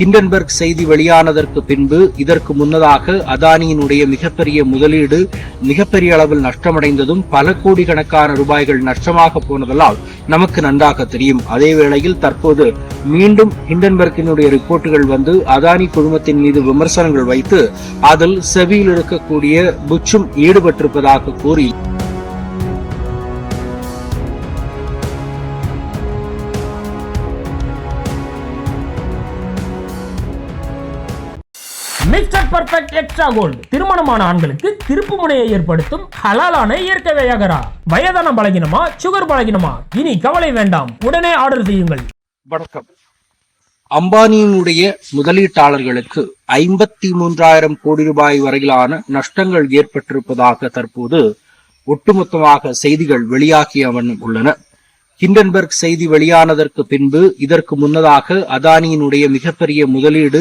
Hindenburg செய்தி வெளியானதற்கு பின்பு இதற்கு முன்னதாக அதானியினுடைய மிகப்பெரிய முதலீடு மிகப்பெரிய அளவில் நஷ்டமடைந்ததும் பல கோடி கணக்கான ரூபாய்கள் நஷ்டமாக போனதெல்லாம் நமக்கு நன்றாக தெரியும். அதே வேளையில் தற்போது மீண்டும் ஹிண்டன்பர்க்கினுடைய ரிப்போர்ட்டுகள் வந்து அதானி குழுமத்தின் மீது விமர்சனங்கள் வைத்து அதில் செவியில் இருக்கக்கூடிய புச்சும் ஈடுபட்டிருப்பதாக கூறி மிஸ்டர் பர்ஃபெக்ட் எக்ஸ்ட்ரா கோல்டு திருமணமான ஆண்களுக்கு திருப்பு முனையை ஏற்படுத்தும் ஹலாலான இயற்கை வியாகரா. வயதான பலகினமா சுகர் பலகினமா? இனி கவலை வேண்டாம். உடனே ஆர்டர் செய்யுங்கள். வணக்கம். அம்பானியினுடைய முதலீட்டாளர்களுக்கு ஐம்பத்தி மூன்றாயிரம் கோடி ரூபாய் வரையிலான நஷ்டங்கள் ஏற்பட்டிருப்பதாக தற்போது ஒட்டுமொத்தமாக செய்திகள் வெளியாகிய வண்ணம் உள்ளன. ஹிண்டன்பர்க் செய்தி வெளியானதற்கு பின்பு இதற்கு முன்னதாக அதானியினுடைய மிகப்பெரிய முதலீடு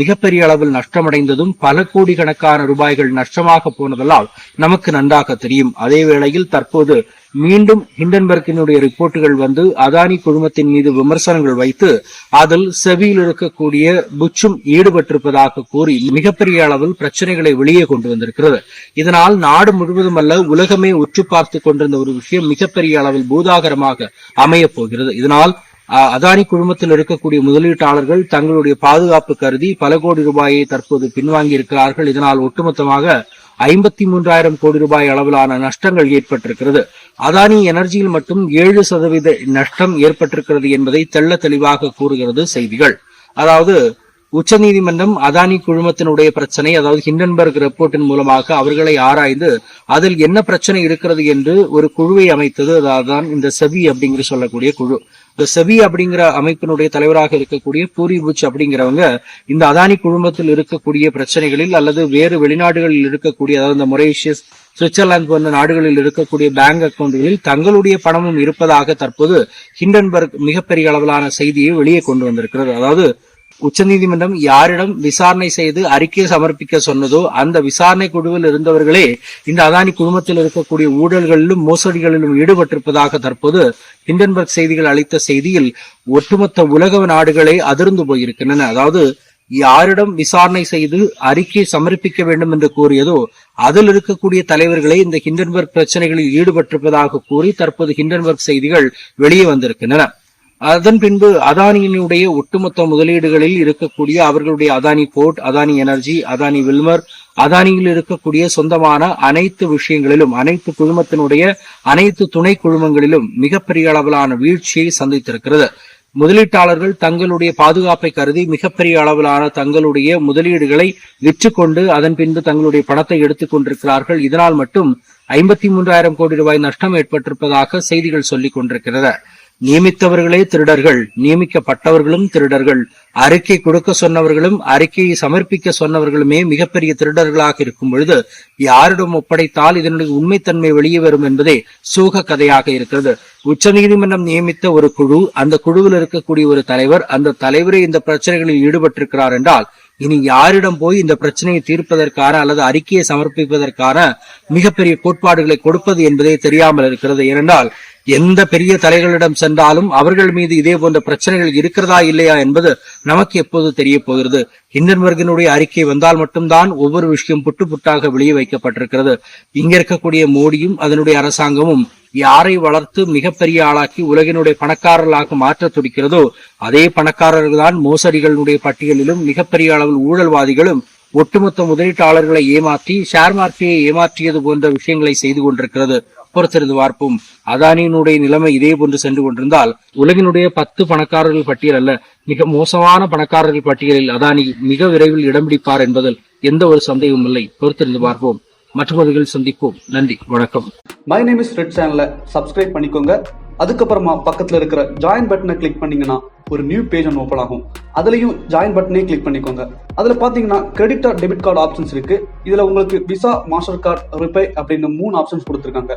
மிகப்பெரிய அளவில் நஷ்டமடைந்ததும் பல கோடி கணக்கான ரூபாய்கள் நஷ்டமாக போனதெல்லாம் நமக்கு நன்றாக தெரியும். அதே வேளையில் தற்போது மீண்டும் ஹிண்டன்பர்க்கினுடைய ரிப்போர்ட்டுகள் வந்து அதானி குழுமத்தின் மீது விமர்சனங்கள் வைத்து அதில் செவியில் இருக்கக்கூடிய புச்சும் ஈடுபட்டிருப்பதாக கூறி மிகப்பெரிய அளவில் பிரச்சனைகளை வெளியே கொண்டு வந்திருக்கிறது. இதனால் நாடு முழுவதும் அல்ல உலகமே உற்று பார்த்து கொண்டிருந்த ஒரு விஷயம் மிகப்பெரிய அளவில் பூதாகரமாக அமையப் போகிறது. இதனால் அதானி குழுமத்தில் இருக்கக்கூடிய முதலீட்டாளர்கள் தங்களுடைய பாதுகாப்பு கருதி பல கோடி ரூபாயை தற்போது பின்வாங்கி இருக்கிறார்கள் இதனால் ஒட்டுமொத்தமாக ஐம்பத்தி மூன்றாயிரம் கோடி ரூபாய் அளவிலான நஷ்டங்கள் ஏற்பட்டிருக்கிறது. அதானி எனர்ஜியில் மட்டும் ஏழு சதவீத நஷ்டம் ஏற்பட்டிருக்கிறது என்பதை தெள்ள தெளிவாக கூறுகிறது செய்திகள். அதாவது உச்சநீதிமன்றம் அதானி குழுமத்தினுடைய பிரச்சனை அதாவது ஹிண்டன்பர்க் ரிப்போர்ட்டின் மூலமாக அவர்களை ஆராய்ந்து அதில் என்ன பிரச்சனை இருக்கிறது என்று ஒரு குழுவை அமைத்தது அதான் இந்த செவி அப்படிங்கிற சொல்லக்கூடிய குழு. இந்த செவி அப்படிங்கிற அமைப்பினுடைய தலைவராக இருக்கக்கூடிய பூரி பூச் அப்படிங்கிறவங்க இந்த அதானி குழுமத்தில் இருக்கக்கூடிய பிரச்சனைகளில் அல்லது வேறு வெளிநாடுகளில் இருக்கக்கூடிய அதாவது இந்த மொரேஷியஸ் சுவிட்சர்லாந்து போன்ற நாடுகளில் இருக்கக்கூடிய பேங்க் அக்கவுண்டுகளில் தங்களுடைய பணமும் இருப்பதாக தற்போது ஹிண்டன்பர்க் மிகப்பெரிய அளவிலான செய்தியை வெளியே கொண்டு வந்திருக்கிறது. அதாவது உச்சநீதிமன்றம் யாரிடம் விசாரணை செய்து அறிக்கை சமர்ப்பிக்க சொன்னதோ அந்த விசாரணை குழுவில் இருந்தவர்களே இந்த அதானி குழுமத்தில் இருக்கக்கூடிய ஊழல்களிலும் மோசடிகளிலும் ஈடுபட்டிருப்பதாக தற்போது ஹிண்டன்பர்க் செய்திகள் அளித்த செய்தியில் ஒட்டுமொத்த உலக நாடுகளே அதிர்ந்து போயிருக்கின்றன. அதாவது யாரிடம் விசாரணை செய்து அறிக்கை சமர்ப்பிக்க வேண்டும் என்று கூறியதோ அதில் இருக்கக்கூடிய தலைவர்களே இந்த ஹிண்டன்பர்க் பிரச்சனைகளில் ஈடுபட்டிருப்பதாக கூறி தற்போது ஹிண்டன்பர்க் செய்திகள் வெளியே வந்திருக்கின்றன. அதன் பின்பு அதானியினுடைய ஒட்டுமொத்த முதலீடுகளில் இருக்கக்கூடிய அவர்களுடைய Adani port Adani energy Adani Wilmar அதானியில் இருக்கக்கூடிய சொந்தமான அனைத்து விஷயங்களிலும் அனைத்து குழுமத்தினுடைய அனைத்து துணை குழுமங்களிலும் மிகப்பெரிய அளவிலான வீழ்ச்சியை சந்தித்திருக்கிறது. முதலீட்டாளர்கள் தங்களுடைய பாதுகாப்பை கருதி மிகப்பெரிய அளவிலான தங்களுடைய முதலீடுகளை விற்றுக்கொண்டு அதன் பின்பு தங்களுடைய பணத்தை எடுத்துக் கொண்டிருக்கிறார்கள். இதனால் மட்டும் ஐம்பத்தி மூன்றாயிரம் கோடி ரூபாய் நஷ்டம் ஏற்பட்டிருப்பதாக செய்திகள் சொல்லிக் கொண்டிருக்கிறது. நியமித்தவர்களே திருடர்கள் நியமிக்கப்பட்டவர்களும் திருடர்கள். அறிக்கை கொடுக்க சொன்னவர்களும் அறிக்கையை சமர்ப்பிக்க சொன்னவர்களுமே மிகப்பெரிய திருடர்களாக இருக்கும் பொழுது யாரிடம் ஒப்படைத்தால் இதனுடைய உண்மைத்தன்மை வெளியே வரும் என்பதே சோக கதையாக இருக்கிறது. உச்சநீதிமன்றம் நியமித்த ஒரு குழு அந்த குழுவில் இருக்கக்கூடிய ஒரு தலைவர் அந்த தலைவரே இந்த பிரச்சனைகளில் ஈடுபட்டிருக்கிறார் என்றால் இனி யாரிடம் போய் இந்த பிரச்சனையை தீர்ப்பதற்கான அல்லது அறிக்கையை சமர்ப்பிப்பதற்கான மிகப்பெரிய கோட்பாடுகளை கொடுப்பது என்பதே தெரியாமல் இருக்கிறது. ஏனென்றால் எந்த பெரிய தலைகளிடம் சென்றாலும் அவர்கள் மீது இதே போன்ற பிரச்சனைகள் இருக்கிறதா இல்லையா என்பது நமக்கு எப்போது தெரிய போகிறது? ஹிண்டன்பர்கினுடைய அறிக்கை வந்தால் மட்டும்தான் ஒவ்வொரு விஷயம் புட்டு புட்டாக வெளியே வைக்கப்பட்டிருக்கிறது. இங்க இருக்கக்கூடிய மோடியும் அதனுடைய அரசாங்கமும் யாரை வளர்த்து மிகப்பெரிய ஆளாக்கி உலகினுடைய பணக்காரர்களாக மாற்ற துடிக்கிறதோ அதே பணக்காரர்கள் தான் மோசடிகளுடைய பட்டியலிலும் மிகப்பெரிய அளவில் ஊழல்வாதிகளும் ஒட்டுமொத்த முதலீட்டாளர்களை ஏமாற்றி ஷேர் மார்க்கெட்டை ஏமாற்றியது போன்ற விஷயங்களை செய்து கொண்டிருக்கிறது. பொறுத்திருந்து பார்ப்போம் அதானியினுடைய நிலைமை இதே போன்று சென்று கொண்டிருந்தால் உலகினுடைய பத்து பணக்காரர்கள் பட்டியல் அல்ல மிக மோசமான பணக்காரர்கள் பட்டியலில் அதானி மிக விரைவில் இடம் பிடிப்பார் என்பதில் எந்த ஒரு சந்தேகமும் இல்லை. பொறுத்திருந்து பார்ப்போம். மற்றவர்கள் சந்திப்போம். நன்றி. வணக்கம். மை நேம் இஸ் ரெட் சேனல சப்ஸ்கிரைப் பண்ணிக்கோங்க. அதுக்கப்புறமா பக்கத்துல இருக்கிற ஜாயின் பட்டனை கிளிக் பண்ணீங்கன்னா ஒரு நியூ பேஜ் ஒன்று ஓப்பன் ஆகும். அதுலயும் ஜாயின் பட்டனே கிளிக் பண்ணிக்கோங்க. அதுல பாத்தீங்கன்னா credit card debit card options இருக்கு. இதுல உங்களுக்கு விசா மாஸ்டர் கார்டு ரிப்பே அப்படின்னு மூணு ஆப்ஷன்ஸ் கொடுத்துருக்காங்க.